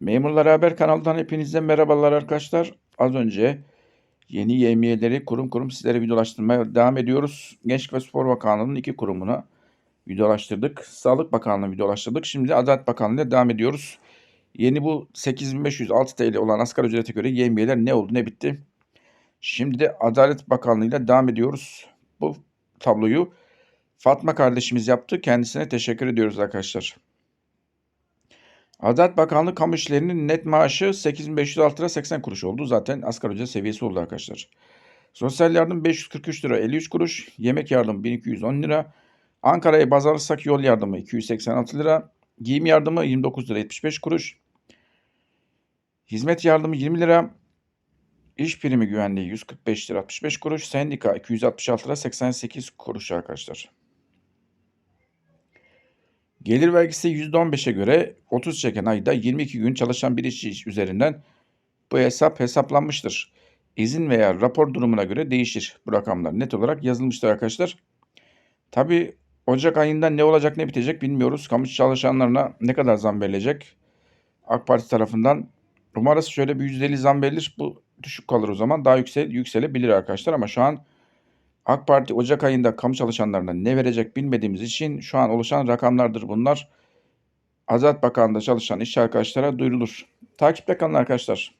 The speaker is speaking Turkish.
Memurlar Haber kanalından hepinize merhabalar arkadaşlar. Az önce yeni yevmiyeleri kurum kurum sizlere videolaştırmaya devam ediyoruz. Gençlik ve Spor Bakanlığı'nın iki kurumuna videolaştırdık. Sağlık Bakanlığı videolaştırdık. Şimdi Adalet Bakanlığı'na devam ediyoruz. Yeni bu 8506 TL olan asgari ücrete göre yevmiyeler ne oldu ne bitti. Şimdi de Adalet Bakanlığı'yla devam ediyoruz. Bu tabloyu Fatma kardeşimiz yaptı. Kendisine teşekkür ediyoruz arkadaşlar. Adalet Bakanlığı kamu işlerinin net maaşı 8506 lira 80 kuruş oldu. Zaten asgari ücret seviyesi oldu arkadaşlar. Sosyal yardım 543 lira 53 kuruş. Yemek yardımı 1210 lira. Ankara'ya baz alırsak yol yardımı 286 lira. Giyim yardımı 29 lira 75 kuruş. Hizmet yardımı 20 lira. İş primi güvenliği 145 lira 65 kuruş. Sendika 266 lira 88 kuruş arkadaşlar. Gelir vergisi %15'e göre 30 çeken ayda 22 gün çalışan bir işçi üzerinden bu hesap hesaplanmıştır. İzin veya rapor durumuna göre değişir. Bu rakamlar net olarak yazılmıştır arkadaşlar. Tabi Ocak ayında ne olacak ne bitecek bilmiyoruz. Kamu çalışanlarına ne kadar zam verilecek? AK Parti tarafından umarız şöyle bir %50 zam verilir. Bu düşük kalır o zaman. Daha yüksel, yükselebilir arkadaşlar ama şu an AK Parti Ocak ayında kamu çalışanlarına ne verecek bilmediğimiz için şu an oluşan rakamlardır bunlar. Adalet Bakanlığı'nda çalışan işçi arkadaşlara duyurulur. Takipte kalın arkadaşlar.